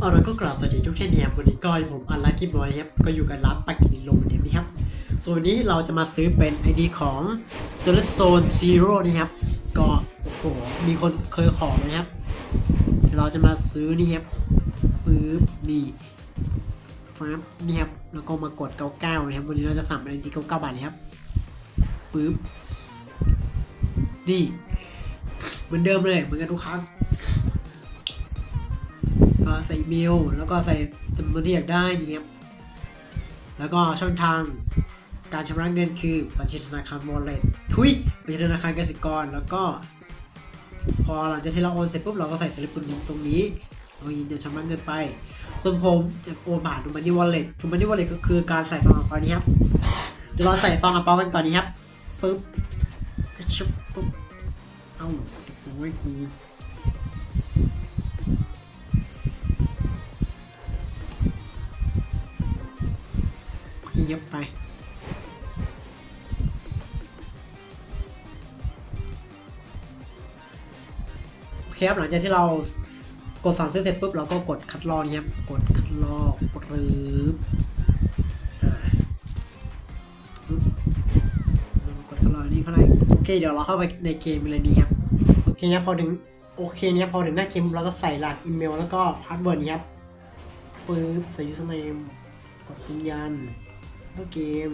เอาละก็กราบสวัสดีทุกท่านนะครับวันนี้ก็ผมอันลักกี้บอยครับก็อยู่กับร้านปากินลมเดี๋ยนี้ครับส่วนวันนี้เราจะมาซื้อเป็น ID ของ s o l a r Zone Zero นะครับ ก็โอ้โหมีคนเคยขอนะครับ เราจะมาซื้อนี่ครับปึ๊บนี่ครับนี่ครับแล้วก็มากด 99นะครับ วันนี้เราจะสั่งเป็น ID 99 บาทนะครับปึ๊บนี่เหมือนเดิมเลยเหมือนกันทุกครั้ง ใส่อีเมล แล้วก็ใส่จำนวนที่อยากได้นี่ครับแล้วก็ช่องทางการชำระเงินคือบัญชีธนาคาร wallet ทุยบัญชีธนาคารกสิกร แล้วก็พอหลังจากที่เราโอนเสร็จปุ๊บเราก็ใส่สลิปปุ่มตรงนี้เรายินจะชำระเงินไป ส่วนผมจะโอนผ่านทูมันนี่ wallet ทูมันนี่ wallet ก็คือการใส่ซองกระเป๋านี้ครับ เดี๋ยวเราใส่ซองกระเป๋ากันก่อนนี้ครับปุ๊บชุบปุ๊บ เอ้าโอ้ยกู พี่ยับไปโอเคครับหลังจากที่เรากดสั่งซื้อเสร็จปุ๊บเราก็กดคัดลอกนี่ครับกดคัดลอกปรืบอ่าปึ๊บกดคัดลอกนี่เท่าไหร่โอเคเดี๋ยวเราเข้าไปในเกมเลยนี่ครับโอเคเนี่ยพอถึงโอเคเนี่ยพอถึงหน้าเกมเราก็ใส่รหัสอีเมลแล้วก็พาสเวิร์ดนี่ครับปึ๊บใส่ username กดยืนยัน เข้าเกม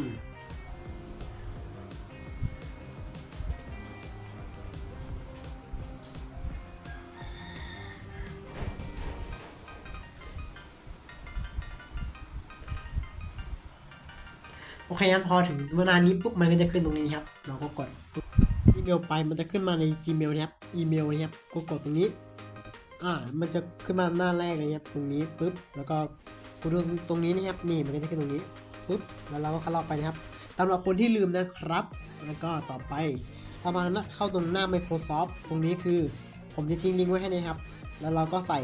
โอเคงั้นพอถึงเวลานี้ปุ๊บมันก็จะขึ้นตรงนี้ครับ เราก็กดอีเมลไปมันจะขึ้นมาใน Gmail นะครับอีเมลนะครับก็กดตรงนี้อ่ามันจะขึ้นมาหน้าแรกเลยครับตรงนี้ปุ๊บแล้วก็กดตรงนี้นะครับนี่มันก็จะขึ้นตรงนี้ ปุ๊บแล้วเราก็คัดลอกไปนะครับสำหรับคนที่ลืมนะครับ แล้วก็ต่อไปเรามาเข้าตรงหน้า Microsoft ตรงนี้คือ ผมจะทิ้งลิงก์ไว้ให้นะครับ แล้วเราก็ใส่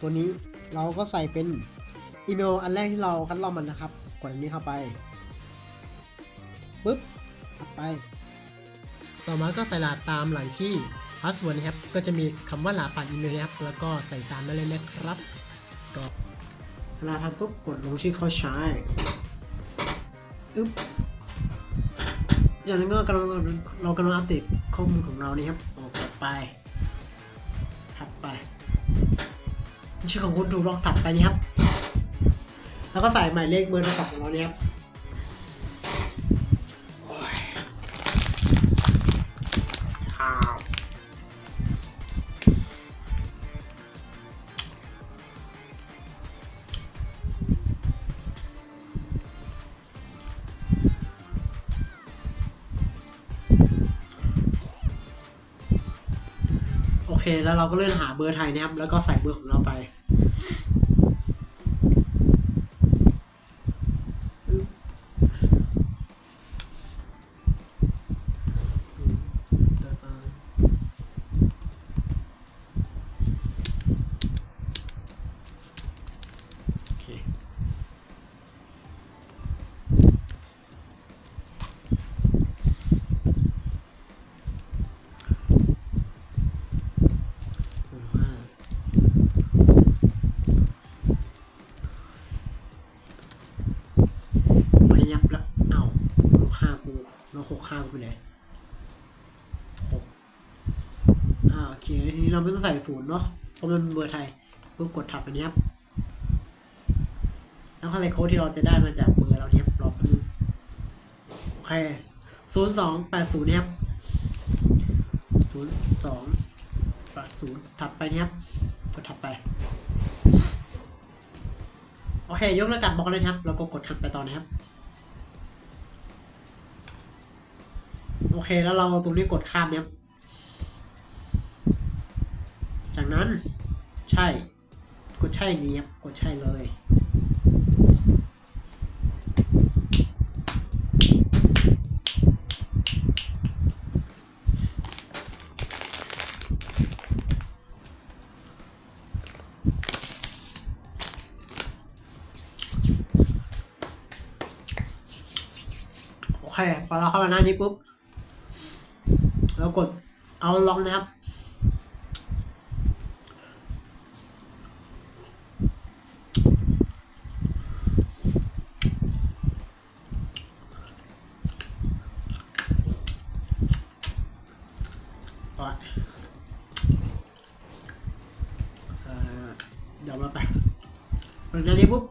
ตัวนี้เราก็ใส่เป็นอีเมลอันแรกที่เราคัดลอกมันนะครับกดอันนี้เข้าไปปุ๊บถัดไป ต่อมาก็ใส่รหัสตามหลังที่พาสเวิร์ดนะครับ ก็จะมีคำว่ารหัสผ่านอีเมลนะครับ แล้วก็ใส่ตามได้เลยนะครับ ก็เวลาทำปุ๊บกดลงชื่อเข้าใช้ อึ๊บจางนั้นก็กำลังเรากำลังอัปเดตข้อมูลของเรานี่ครับออกไปถัดไป ชื่อของคุณถูกลองถัดไปนี่ครับ แล้วก็ใส่หมายเลขเบอร์โทรศัพท์ของเราเนี่ยครับ แล้วเราก็เลื่อนหาเบอร์ไทยนะครับ แล้วก็ใส่เบอร์ของเราไป โอเค ส่วนห้าขยับแล้ว เอ้าโลค่ากู โลหกค่ากูไปไหนหกอ่าโอเค ทีนี้เราไม่ต้องใส่ศูนย์เนาะ เพราะมันเบอร์ไทยปุ๊บกดถับอันนี้ครับ แล้วอะไรโค้ดที่เราจะได้มาจากเบอร์เราเนี่ยรอแป๊บนึงโอเคศูนย์สองแปดศูนย์เนี่ยครับศูนย์สองแปดศูนย์ถัดไปเนี่ยครับ กดถัดไป โอเค ยกเลิกการบล็อกเลยครับ แล้วก็กดถัดไปต่อนะครับ โอเค แล้วเราตรงนี้กดข้ามเนี่ยจากนั้นใช่ กดใช่นี้ครับกดใช่เลยโอเคพอเราเข้ามาหน้านี้ปุ๊บ เรากดเอาล็อกนะครับ เดี๋ยวมาไปมันจะนี้ปุ๊บ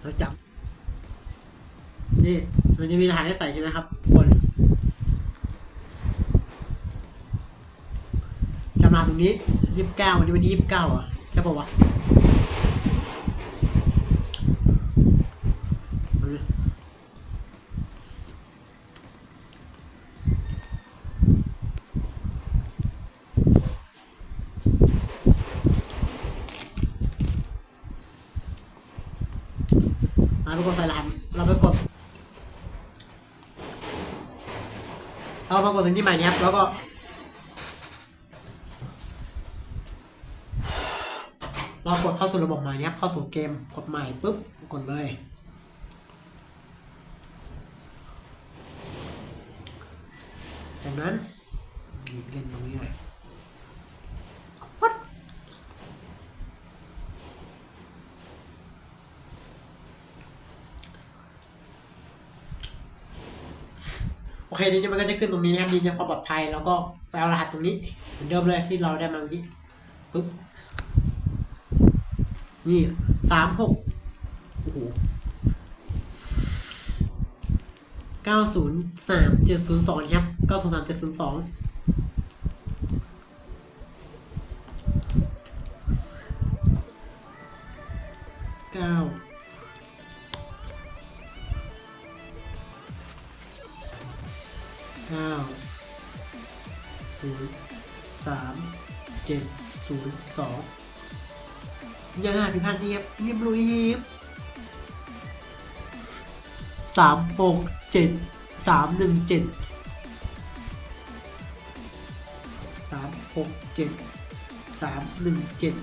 เราจับ นี่ มันจะมีรหัสให้ใส่ใช่ไหมครับ รหัสตรงนี้ยี่สิบเก้าวันนี้วันที่ยี่สิบเก้าอะใช่ป่าวะเอาดิมาไปกดใส่รหัสเราไปกดเรามากดตรงที่ใหม่นี้ครับแล้วก็ เข้าสู่ระบบใหม่นี้ครับเข้าสู่เกมกดใหม่ปุ๊บกดเลยจากนั้นเล่นตรงนี้หน่อยโอเคทีนี้มันก็จะขึ้นตรงนี้นะครับยืนยันความปลอดภัยแล้วก็ไปเอารหัสตรงนี้เหมือนเดิมเลยที่เราได้มาเมื่อกี้ปุ๊บ นี่สามหกโอ้โหเก้าศูนย์สามเจ็ดศูนย์สองครับเก้าศูนย์สามเจ็ดศูนย์สองเก้าเก้าศูนย์สามเจ็ดศูนย์สอง ยังหาพิพันธ์นี่ครับเรียบลุยครับสามหกเจ็ดสามหนึ่งเจ็ดสามหกเจ็ดสามหนึ่งเจ็ด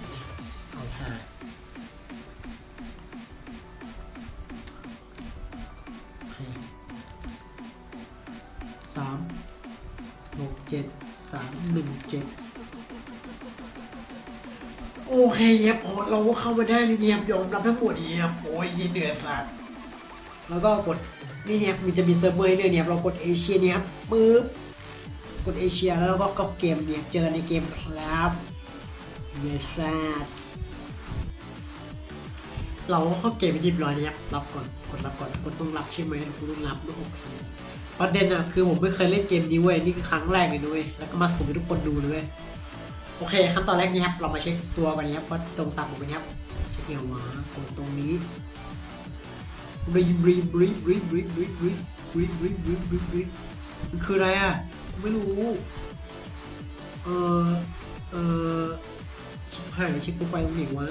เคเนี่ยพอเราก็เข้ามาได้เลยเนี่ยยอมรับทั้งหมดเนี่ยโอ้ยยินเหนื่อยสัตว์แล้วก็กดนี่เนี่ยมันจะมีเซิร์ฟเวอร์ให้เลือกเนี่ยเรากดเอเชียเนี่ยครับปึ๊บกดเอเชียแล้วก็ก็เกมเนี่ยเจอในเกมครับเยสัตเราก็เข้าเกมไปเรียบร้อยนะครับรับก่อนกดรับก่อนกดต้องรับใช่ไหมกูต้องรับด้วยโอเคประเด็นอะคือผมไม่เคยเล่นเกมนี้เว้ยนี่คือครั้งแรกเลยด้วยแล้วก็มาสุ่มให้ทุกคนดูเลยเว้ย โอเคขั้นตอนแรกนี้ครับ เรามาเช็คตัวกันนะครับว่าตรงตามผมนะครับเช็คเอวมากดตรงนี้รีบรีบรีบรีบรีบรีบรีบรีบรีบรีบรีบรีบมันคืออะไรอะไม่รู้ เออเออชิบหายเช็คโปรไฟล์ตรงไหนวะ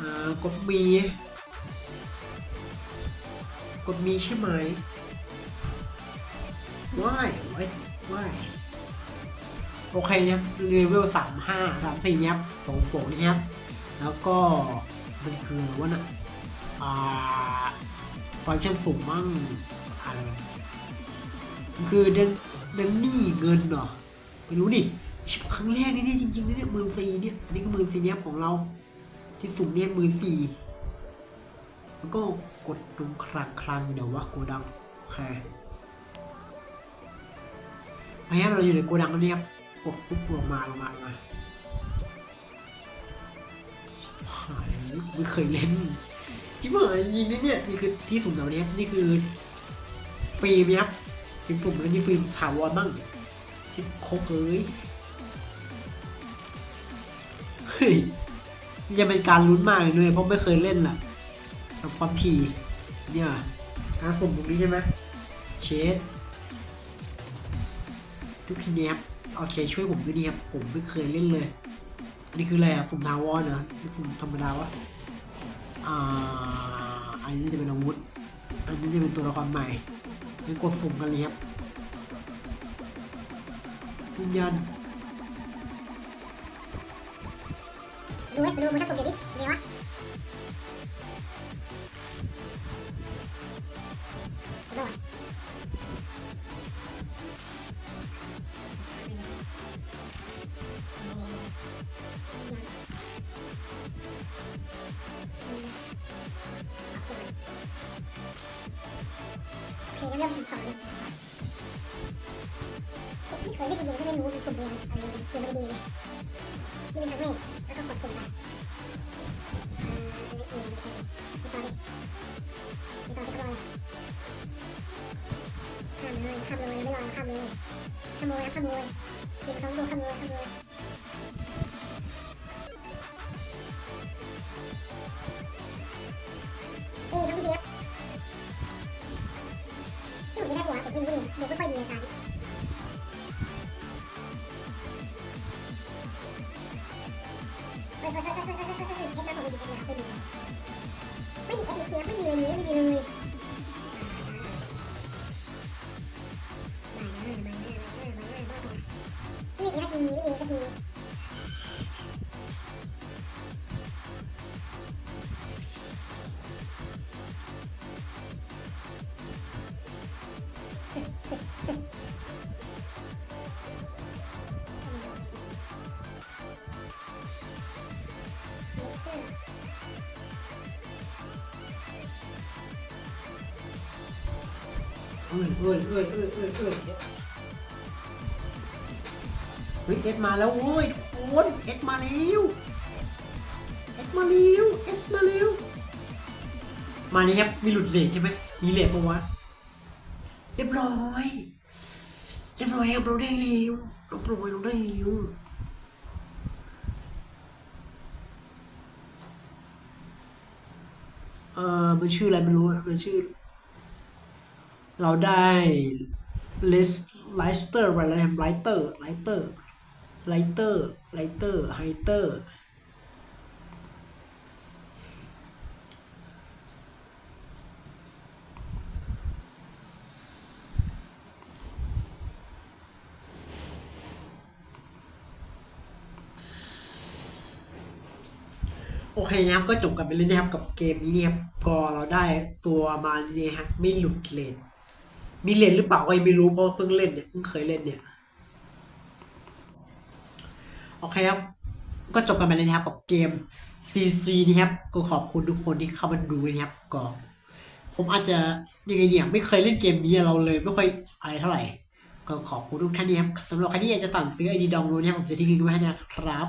อ่ากดมี กดมีใช่ไหมว้ายว้ายว้าย โอเคเนี่ยเลเวลสามห้าสามสี่เนี่ยครับโป่งป่งนี่ครับแล้วก็มันคือว่าน่ะอ่าฟังก์ชันสูงมั่งอะไรมันคือเดนเดนนี่เงินเหรอไม่รู้ดิชิบครั้งแรกนี่เนี่ยจริงๆนะเนี่ยหมื่นสี่เนี่ยอันนี้ก็หมื่นสี่เนี่ยของเรา ที่สุ่มเนี่ยหมื่นสี่แล้วก็กดตรงคลังคลังเดี๋ยวว่าโกดังโอเคพยายามเราอยู่ในโกดังแล้วเนี่ยครับ กดปุ๊บลงมาลงมาลงมาหายไม่เคยเล่นจิ๋วหายจริงๆนะเนี่ยนี่คือที่สุ่มเหล่านี้นี่คือฟิล์มครับฟิล์มสุ่มแล้วนี่ฟิล์มถาวรบ้างชิบโคกเอ้ยเฮ้ยมันจะเป็นการลุ้นมากเลยด้วยเพราะไม่เคยเล่นล่ะกับความถี่เนี่ยการสุ่มตรงนี้ใช่ไหมเชดทุกทีเนี้ย ครับโอเคช่วยผมด้วยนี่ครับผมไม่เคยเล่นเลยนนี้คืออะไรอะสุ่มทาวอนเหรอนี่สุ่มธรรมดาวะอ่าอันนี้จะเป็นอาวุธ อันนี้จะเป็นตัวละครใหม่เป็นกดสุ่มกันเลยครับยืนยันดูให้ดูโมชั่นตัวเดี๋ยวดิเป็นไงวะ โอเคเริ่มต่อเลยเคยเล่นจริงๆก็ไม่รู้มันสุ่มเลยอันนี้คือไม่ดีเลยนี่เป็นครั้งแรกแล้วก็กดสุ่มไปข้ามเลยข้ามเลยไม่รอข้ามเลยขโมยนะขโมยคือมันต้องดูขโมยขโมย ดูไม่ค่อยดีในการเฮ้ยเฮ้ยเฮ้ยเฮ้ยเฮ้ยเฮ้ยเฮ้ยเฮ้ยเอ็ดมาผมไม่ดีเอ็ดมาไม่ดีไม่ดีเอ็ดเสียไม่มีเลยนี้ไม่มีเลยไม่ เอ้ยเอ้ยเอ้ยเอ้ยเอ้ยเอ้ยเฮ้ยเอ็ดมาแล้วโว้ยทุกคนเอ็ดมาแล้วเอ็ดมาแล้วเอสมาแล้วมาเนี่ครับมีหลุดเลทใช่ไหมมีเลทปะวะเรียบร้อยเรียบร้อยครับเราได้เร็วเราโปรยเราได้เร็วเออมันชื่ออะไรไม่รู้มันชื่อ เราได้ลิสไลสเตอร์ไปแล้วไลเตอร์ไลเตอร์ไลเตอร์ไลเตอร์ไฮเตอร์โอเคนะครับก็จบกันไปเลยนะครับกับเกมนี้เนี่ยครับก็เราได้ตัวมาเนี่ยฮะไม่หลุดเลน มีเล่นหรือเปล่าก็ยังไม่รู้เพราะเพิ่งเล่นเนี่ยเพิ่งเคยเล่นเนี่ยโอเคครับ ก็จบกันไปเลยนะครับกับเกม CC นะครับ ก็ขอบคุณทุกคนที่เข้ามาดูนะครับก็ผมอาจจะยังไงเนี่ยไม่เคยเล่นเกมนี้เราเลยไม่ค่อยอะไรเท่าไหร่ ก็ขอบคุณทุกท่านนะครับสำหรับใครที่อยากจะสั่งซื้อไอดีดองโลนะครับผมจะทิ้งลิงก์ไว้ให้นะครับ